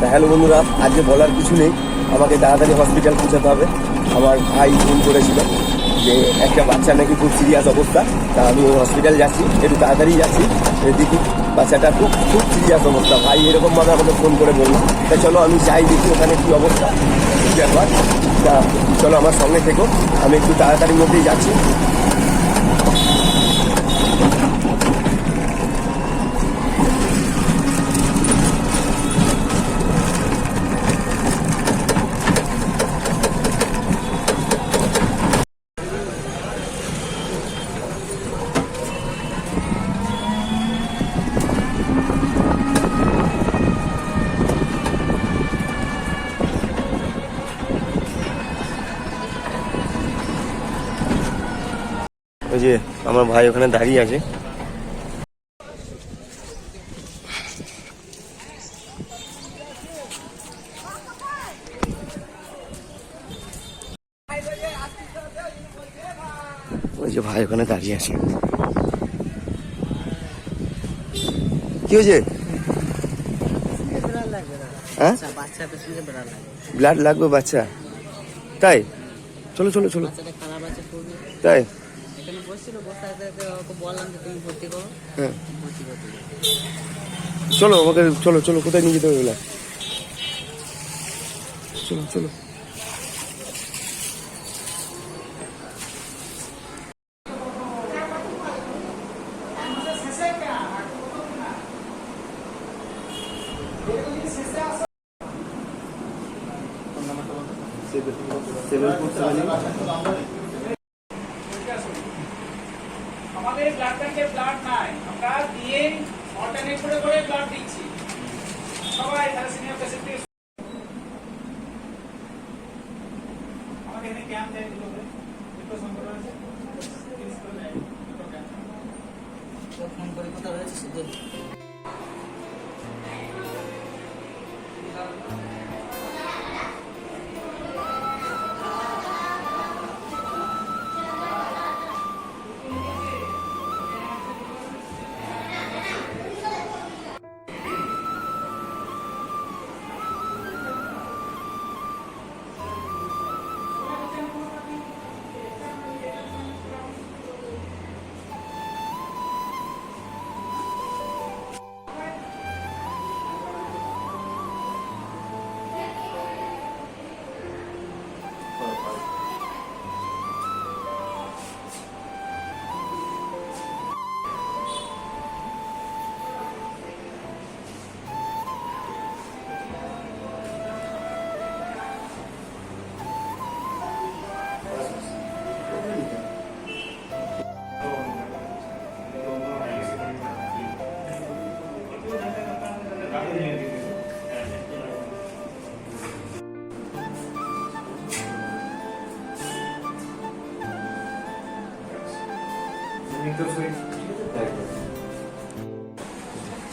তা হ্যালো বন্ধুরা, আজকে বলার কিছু নেই। আমাকে তাড়াতাড়ি হসপিটাল পৌঁছাতে হবে। আমার ভাই ফোন করেছিল যে একটা বাচ্চা নাকি খুব সিরিয়াস অবস্থা। তা আমি হসপিটাল যাচ্ছি, একটু তাড়াতাড়ি যাচ্ছি। দেখি বাচ্চাটা খুব খুব সিরিয়াস অবস্থা। ভাই এরকমভাবে আমাকে ফোন করে বলল। তা চলো আমি যাই, দেখি ওখানে কী অবস্থা। ব্যাপার? তা চলো আমার সঙ্গে থেকো। আমি একটু তাড়াতাড়ির মধ্যেই যাচ্ছি। ওই যে আমার ভাই ওখানে দাঁড়িয়ে আছে। ওই যে ভাই ওখানে দাঁড়িয়ে আছে। কি হয়েছে? হ্যাঁ? ব্লাড লাগবে বাচ্চা। তাই? চলো চলো চলো। তাই? বসছিল ওকে বললাম যে তুমি ভর্তি করো। হ্যাঁ। ভর্তি করতে চলো আমাকে চলো চলো কোথায় নিয়ে যেতে হবে বলে চলো চলো। আমাদের ব্লাড ব্লাড নাই। আমরা দিয়ে অল্টারনেট করে করে ব্লাড দিচ্ছি। সবাই থ্যালাসেমিয়া পেশেন্ট আমাদের ক্যাম্প দেয় দুটো করে দুটো সম্পর্ক রয়েছে ক্যাম্প ফোন করে কথা হয়েছে শুধু।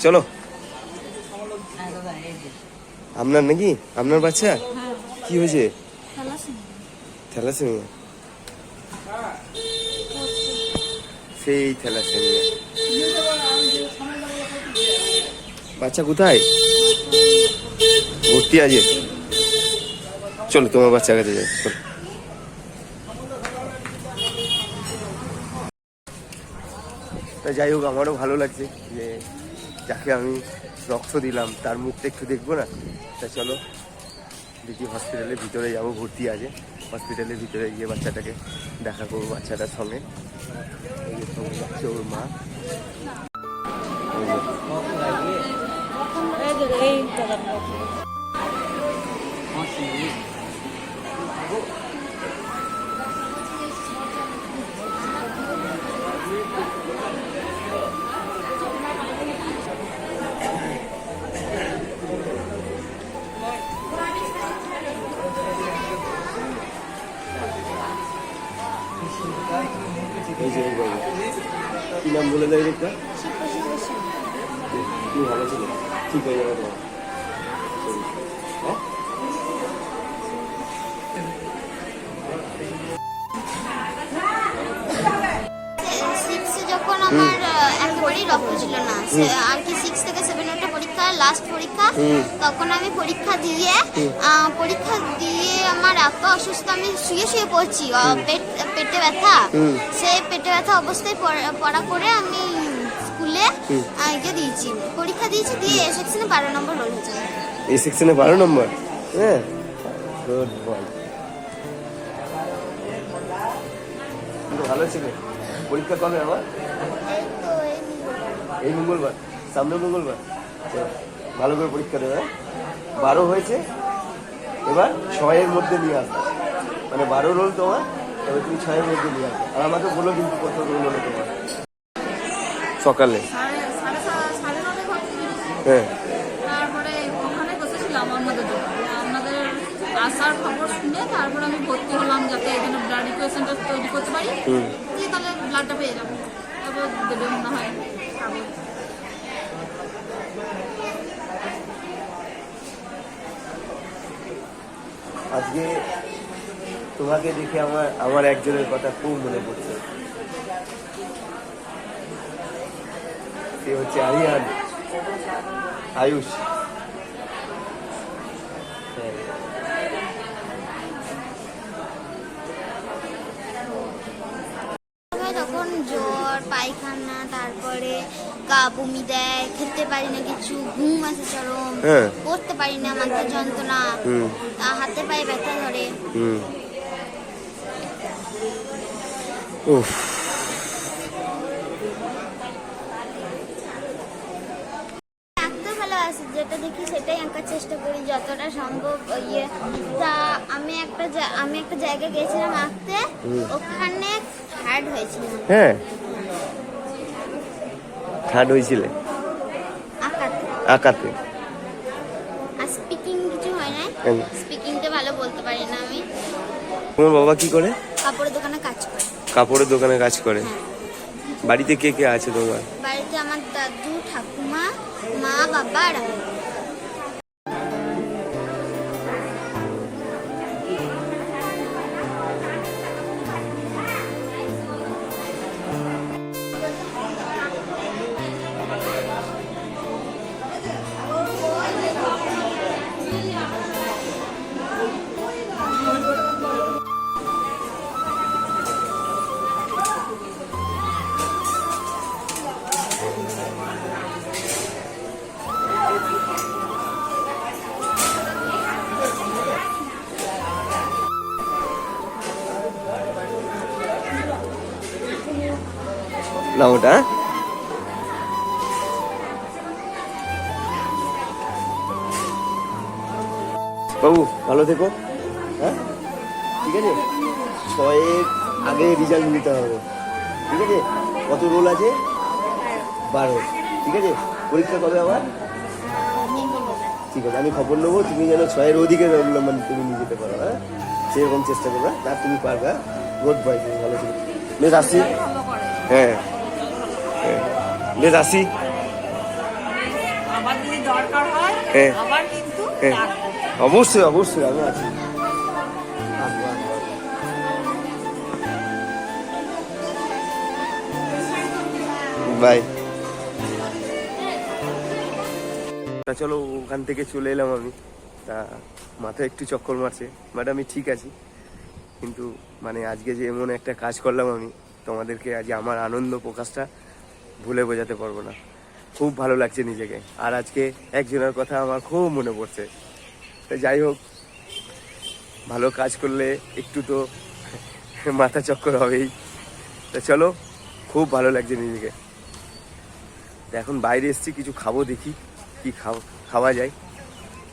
চলো। আপনার নাকি? আপনার বাচ্চা? কি হয়েছে? থ্যালাসেমিয়া। সেই থ্যালাসেমিয়া। বাচ্চা কোথায়? ভর্তি আছে। চলো তোমার বাচ্চার কাছে যাই। চলো। যাই হোক, আমারও ভালো লাগছে যে যাকে আমি রক্ত দিলাম, তার মুখটা একটু দেখব না? তা চলো, দেখি হসপিটালের ভিতরে যাব, ভর্তি আছে। হসপিটালের ভিতরে গিয়ে বাচ্চাটাকে দেখা করব, বাচ্চাটার সঙ্গে। ওর মা। এই ঠিক হয়ে যাবে তোমার যখন আমার একেবারেই রক্ত ছিল না আর কি সিক্স থেকে সেভেন ওটা পরীক্ষা লাস্ট পরীক্ষা তখন আমি পরীক্ষা দিয়ে পরীক্ষা দিয়ে আমার এত অসুস্থ আমি শুয়ে শুয়ে পড়ছি পেট ব্যথা সেই পেটে ব্যথা অবস্থায় পড়া করে আমি স্কুলে আহ, ইয়ে দিয়েছি পরীক্ষা দিয়েছি দিয়ে এ সেকশনে বারো নম্বর রোল হয়েছে এই সেকশনে বারো নম্বর? হ্যাঁ। গুড বয় ভালো ছিল। পরীক্ষা কবে আমার? এই মঙ্গলবার। সামনে মঙ্গলবার? ভালো করে পরীক্ষা দেবে হ্যাঁ? বারো হয়েছে এবার ছয়ের মধ্যে নিয়ে আসবে। মানে বারো রোল তোমার তবে তুমি ছয়ের মধ্যে নিয়ে আসবে। আর আমাকে বলো কিন্তু কত রোল হলো তোমার। সকালে। হ্যাঁ। আসার খবর শুনে তারপর আমি ভর্তি হলাম যাতে এখানে ব্লাড ইকুয়েশনটা তৈরি করতে পারি। দিয়ে তাহলে ব্লাডটা পেয়ে যাব। তারপর দেবে মনে হয় আজকে তোমাকে দেখে আমার আমার একজনের কথা খুব মনে পড়ছে। সে হচ্ছে আরিয়ান আয়ুষ। তখন জ্বর পায়খানা তারপরে গা বমি দেয় খেতে পারি না কিছু ঘুম আসে চরম হ্যাঁ। করতে পারি না মাথা যন্ত্রণা হাতে পায়ে ব্যথা ধরে। উফ আঁকতে ভালোবাসি যেটা দেখি সেটাই আঁকার চেষ্টা করি যতটা সম্ভব ইয়ে তা আমি একটা জা- আমি গেছিলাম আঁকতে ওখানে থার্ড হয়েছিলাম হ্যাঁ। থার্ড হয়েছিলে? আঁকাতে। আঁকাতে। আর স্পিকিং কিছু হয় না স্পিকিংটা ভালো বলতে পারি না আমি। তোমার বাবা কি করে? কাপড়ের দোকানে কাজ করি। কাপড়ের দোকানে কাজ করে। হ্যাঁ। বাড়িতে কে কে আছে তোমার? বাড়িতে আমার দাদু ঠাকুমা মা বাবা আর না ওটা হ্যাঁ? বাবু ভালো থেকো। হ্যাঁ? ঠিক আছে? ছয়ের আগে রেজাল্ট নিতে হবে। ঠিক আছে? কত রোল আছে? বারো। ঠিক আছে? পরীক্ষা কবে আবার? ঠিক আছে আমি খবর নেব তুমি যেন ছয়ের রোল নাম্বার তুমি নিয়ে যেতে পারো হ্যাঁ? সেরকম চেষ্টা করবে তা তুমি পারবে গুড বাই তুমি ভালো থেকো। বেশ আসি ভালো করে। হ্যাঁ হ্যাঁ। হ্যাঁ ডাকবো। অবশ্যই অবশ্যই আমি আছি। বাই। তা চলো ওখান থেকে চলে এলাম আমি। তা মাথায় একটু চক্কর মারছে। বাট আমি ঠিক আছি। কিন্তু মানে আজকে যে এমন একটা কাজ করলাম আমি তোমাদেরকে আজ আমার আনন্দ প্রকাশটা ভুলে বোঝাতে পারব না। খুব ভালো লাগছে নিজেকে। আর আজকে একজনের কথা আমার খুব মনে পড়ছে। তা যাই হোক, ভালো কাজ করলে একটু তো মাথা চক্কর হবেই। তা চলো, খুব ভালো লাগছে নিজেকে। এখন বাইরে এসেছি, কিছু খাব দেখি, কি খাও খাওয়া যায়।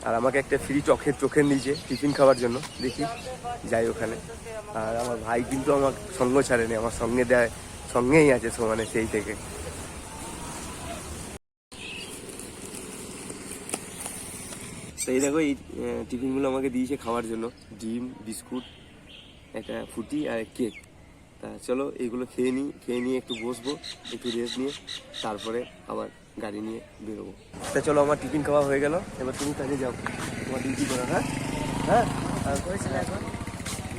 আর আমাকে একটা ফ্রি চোখের চোখের নিচে টিফিন খাওয়ার জন্য দেখি, যাই ওখানে। আর আমার ভাই কিন্তু আমার সঙ্গ ছাড়েনি, আমার সঙ্গে দেয় সঙ্গেই আছে সমানে সেই থেকে। তো এই দেখো এই টিফিনগুলো আমাকে দিয়েছে খাওয়ার জন্য। ডিম বিস্কুট একটা ফুটি আর কেক। তা চলো এইগুলো খেয়ে নিই খেয়ে নিয়ে একটু বসবো একটু রেস্ট নিয়ে তারপরে আবার গাড়ি নিয়ে বেরোবো। তা চলো আমার টিফিন খাওয়া হয়ে গেল। এবার তুমি কাজে যাও। তোমার ডিউটি করো হ্যাঁ? হ্যাঁ?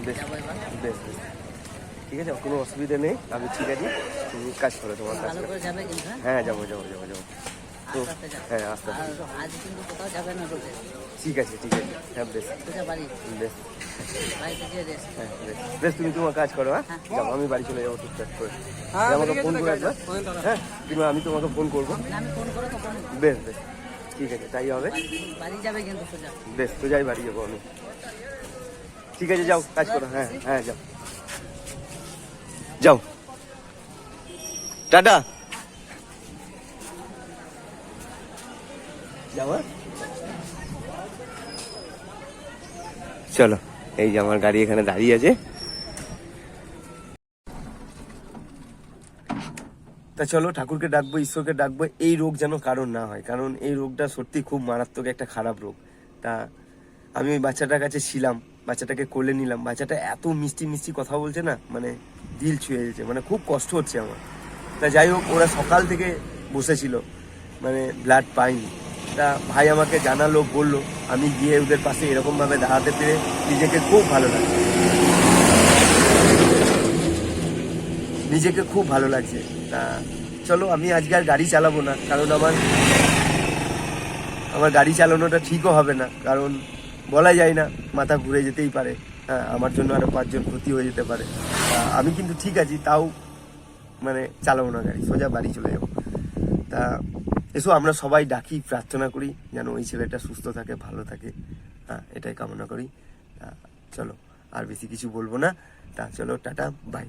বেশ বেশ বেশ। ঠিক আছে কোনো অসুবিধা নেই। আমি ঠিক আছি। তুমি কাজ করো তোমার কাজ হ্যাঁ? হ্যাঁ যাব যাব যাব যাব। তো হ্যাঁ আস্তে আস্তে। আজ কিন্তু কোথাও যাবে না রোদে ঠিক আছে ঠিক আছে। হ্যাঁ বেশ। বেশ। হ্যাঁ বেশ। বেশ তুমি তোমার কাজ করো হ্যাঁ? যাও আমি বাড়ি চলে যাব টুকটাক করে। দিয়ে আমাকে ফোন করে একবার। হ্যাঁ তুমি আমি তোমাকে ফোন করব। বেশ বেশ। ঠিক আছে তাই হবে। বাড়ি যাবে কিন্তু সোজা। বেশ তো যাই বাড়ি যাব আমি। ঠিক আছে যাও কাজ করো হ্যাঁ হ্যাঁ যাও। যাও। টাটা। চলো এই যে আমার গাড়ি এখানে দাঁড়িয়ে আছে। তা চলো ঠাকুরকে ডাকবো ঈশ্বরকে ডাকবো এই রোগ যেন কারণ না হয় কারণ এই রোগটা সত্যি খুব মারাত্মক একটা খারাপ রোগ। তা আমি ওই বাচ্চাটার কাছে ছিলাম বাচ্চাটাকে কোলে নিলাম। বাচ্চাটা এত মিষ্টি মিষ্টি কথা বলছে না মানে দিল ছুঁয়ে যাচ্ছে মানে খুব কষ্ট হচ্ছে আমার। তা যাই হোক ওরা সকাল থেকে বসেছিল মানে ব্লাড পাইনি তা ভাই আমাকে জানালো, বলল, আমি গিয়ে ওদের পাশে এরকমভাবে দাঁড়াতে পেরে নিজেকে খুব ভালো লাগছে। নিজেকে খুব ভালো লাগছে। তা চলো, আমি আজকে আর গাড়ি চালাবো না, কারণ আমার আমার গাড়ি চালানোটা ঠিকও হবে না, কারণ বলা যায় না, মাথা ঘুরে যেতেই পারে। হ্যাঁ আমার জন্য আরও পাঁচজন ক্ষতি হয়ে যেতে পারে। আমি কিন্তু ঠিক আছি, তাও মানে চালাবো না গাড়ি, সোজা বাড়ি চলে যাব। তা এসো, আমরা সবাই ডাকি, প্রার্থনা করি, যেন ওই ছেলেটা সুস্থ থাকে, ভালো থাকে। হ্যাঁ এটাই কামনা করি। চলো, আর বেশি কিছু বলব না। তা চলো, টাটা বাই